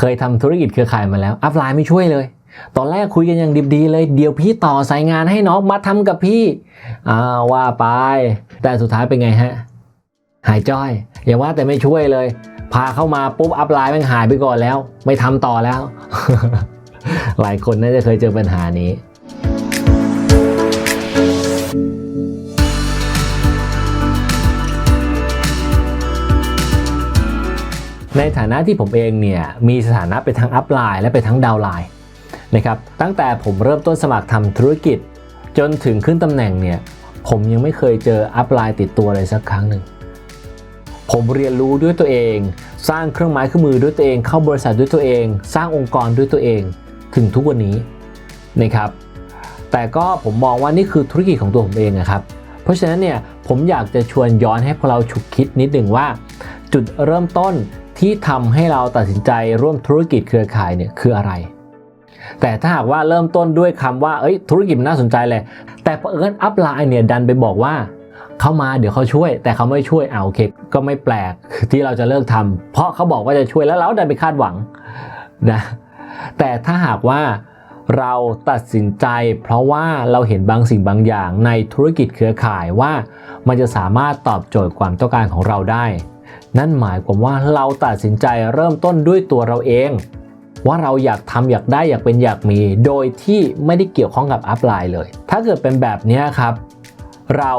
เคยทำธุรกิจเครือข่ายมาแล้ว อัพไลน์ไม่ช่วยเลย ตอนแรกคุยกันอย่างดิบดีเลย เดี๋ยวพี่ต่อสายงานให้น้องมาทำกับพี่อ้าวว่าไป แต่สุดท้ายเป็นไงฮะ หายจ้อย อย่าว่าแต่ไม่ช่วยเลย พาเข้ามาปุ๊บอัพไลน์ม่งหายไปก่อนแล้ว ไม่ทำต่อแล้ว หลายคนน่าจะเคยเจอปัญหานี้ ในฐานะที่ผมเองเนี่ยมีสถานะไปทั้งอัพไลน์และไปทั้งดาวไลน์นะครับตั้งแต่ผมเริ่มต้นสมัครทำธุรกิจ จนถึงขึ้นตำแหน่งเนี่ยผมยังไม่เคยเจออัพไลน์ติดตัวเลยสักครั้งหนึ่งผมเรียนรู้ด้วยตัวเอง สร้างเครื่องไม้เครื่องมือด้วยตัวเอง เข้าบริษัทด้วยตัวเอง สร้างองค์กรด้วยตัวเอง ถึงทุกวันนี้นะครับ แต่ก็ผมมองว่านี่คือธุรกิจของตัวผมเองนะครับ เพราะฉะนั้นเนี่ยผมอยากจะชวนย้อนให้พวกเราฉุกคิดนิดหนึ่งว่า จุดเริ่มต้น ที่ทำให้เราตัดสินใจร่วมธุรกิจเครือข่ายเนี่ยคืออะไร แต่ถ้าหากว่าเริ่มต้นด้วยคำว่าเอ้ยธุรกิจน่าสนใจเลย แต่เผอิญอัพไลน์เนี่ยดันไปบอกว่าเข้ามาเดี๋ยวเขาช่วย แต่เขาไม่ช่วยเอาโอเคก็ไม่แปลกที่เราจะเลิกทำเพราะเขาบอกว่าจะช่วยแล้วเราดันไปคาดหวังนะแต่ถ้าหากว่าเราตัดสินใจเพราะว่าเราเห็นบางสิ่งบางอย่างในธุรกิจเครือข่ายว่ามันจะสามารถตอบโจทย์ความต้องการของเราได้ นั่นหมายความว่าเราตัดสินใจเริ่มต้นด้วยตัวเราเอง ว่าเราอยากทำอยากได้อยากเป็นอยากมี โดยที่ไม่ได้เกี่ยวข้องกับอัพไลน์เลย ถ้าเกิดเป็นแบบนี้ครับเรา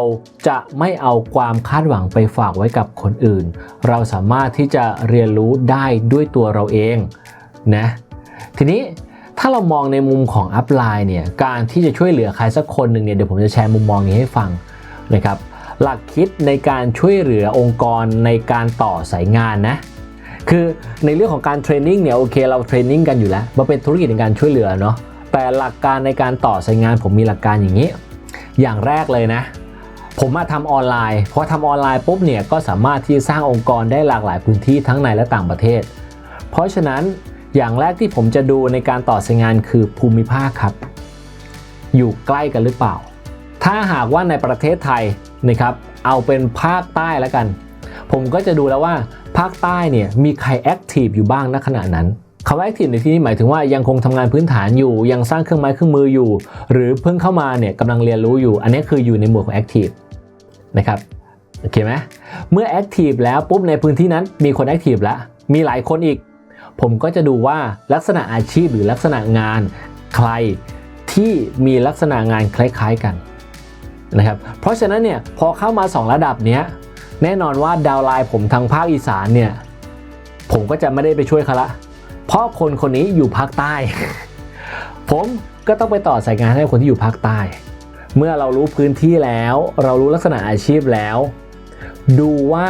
จะไม่เอาความคาดหวังไปฝากไว้กับคนอื่น เราสามารถที่จะเรียนรู้ได้ด้วยตัวเราเองนะ ทีนี้ถ้าเรามองในมุมของอัพไลน์เนี่ย การที่จะช่วยเหลือใครสักคนหนึ่งเนี่ย เดี๋ยวผมจะแชร์มุมมองนี้ให้ฟังนะครับ หลักคิดในการช่วยเหลือองค์กรในการต่อสายงานนะคือในเรื่องของการเทรนนิ่งเนี่ยโอเคเราเทรนนิ่งกันอยู่แล้วมันเป็นธุรกิจในการช่วยเหลือเนาะแต่หลักการในการต่อสายงานผมมีหลักการอย่างนี้ อย่างแรกเลยนะ ผมมาทำออนไลน์พอทำออนไลน์ปุ๊บเนี่ยก็สามารถที่จะสร้างองค์กรได้หลากหลายพื้นที่ทั้งในและต่างประเทศ เพราะฉะนั้นอย่างแรกที่ผมจะดูในการต่อสายงานคือภูมิภาคครับ อยู่ใกล้กันหรือเปล่า ถ้าหากว่าในประเทศไทยนะครับเอาเป็นภาคใต้แล้วกัน ผมก็จะดูแล้วว่าภาคใต้เนี่ยมีใครแอคทีฟอยู่บ้างณขณะนั้นคำว่าแอคทีฟในที่นี้หมายถึงว่ายังคงทำงานพื้นฐานอยู่ยังสร้างเครื่องไม้เครื่องมืออยู่ หรือเพิ่งเข้ามาเนี่ยกำลังเรียนรู้อยู่ อันนี้คืออยู่ในหมวดของแอคทีฟนะครับโอเคไหมเมื่อแอคทีฟแล้วปุ๊บในพื้นที่นั้นมีคนแอคทีฟแล้วมีหลายคนอีก ผมก็จะดูว่าลักษณะอาชีพหรือลักษณะงานใครที่มีลักษณะงานคล้าย ๆ กัน นะครับเพราะฉะนั้นเนี่ยพอเข้ามา 2 ระดับเนี้ยแน่นอนว่าดาวไลน์ผมทางภาคอีสานเนี่ยผมก็จะไม่ได้ไปช่วยเขาละเพราะคนคนนี้อยู่ภาคใต้ ผมก็ต้องไปต่อสายงานให้คนที่อยู่ภาคใต้ เมื่อเรารู้พื้นที่แล้ว เรารู้ลักษณะอาชีพแล้ว ดูว่า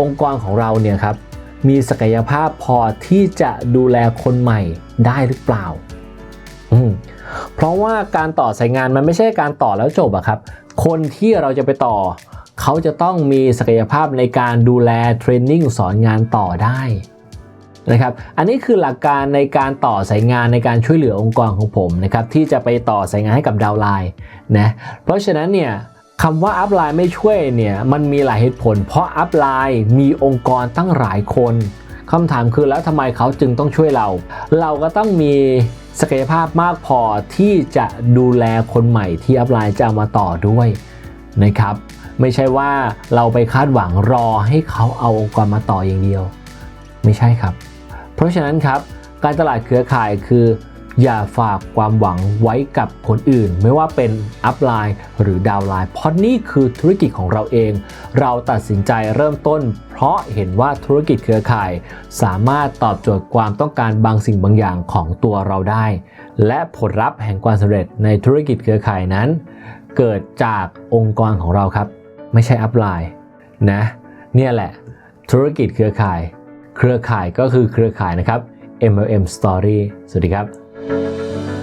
องค์กรของเราเนี่ยครับมีศักยภาพพอที่จะดูแลคนใหม่ได้หรือเปล่า อืม เพราะว่าการต่อสายงานมันไม่ใช่การต่อแล้วจบอะครับ คนที่เราจะไปต่อ เขาจะต้องมีศักยภาพในการดูแลเทรนนิ่งสอนงานต่อได้นะครับ อันนี้คือหลักการในการต่อสายงานในการช่วยเหลือองค์กรของผมนะครับที่จะไปต่อสายงานให้กับดาวไลน์นะ เพราะฉะนั้นเนี่ยคำว่าอัพไลน์ไม่ช่วยเนี่ยมันมีหลายเหตุผล เพราะอัพไลน์มีองค์กรตั้งหลายคนคำถามคือแล้วทำไมเขาจึงต้องช่วยเรา เราก็ต้องมี ศักยภาพมากพอที่จะดูแลคนใหม่ที่อัพไลน์จะเอามาต่อด้วยนะครับ ไม่ใช่ว่าเราไปคาดหวังรอให้เขาเอาองค์กรมาต่ออย่างเดียว ไม่ใช่ครับ เพราะฉะนั้นครับการตลาดเครือข่ายคือ อย่าฝากความหวังไว้กับคนอื่น ไม่ว่าเป็นอัพไลน์หรือดาวไลน์เพราะนี่คือธุรกิจของเราเอง เราตัดสินใจเริ่มต้น เพราะเห็นว่าธุรกิจเครือข่าย สามารถตอบโจทย์ความต้องการบางสิ่งบางอย่างของตัวเราได้ และผลลัพธ์แห่งความสำเร็จในธุรกิจเครือข่ายนั้น เกิดจากองค์กรของเราครับ ไม่ใช่อัพไลน์นะเนี่ยแหละ ธุรกิจเครือข่าย เครือข่ายก็คือเครือข่ายนะครับ MLM Story สวัสดีครับ Música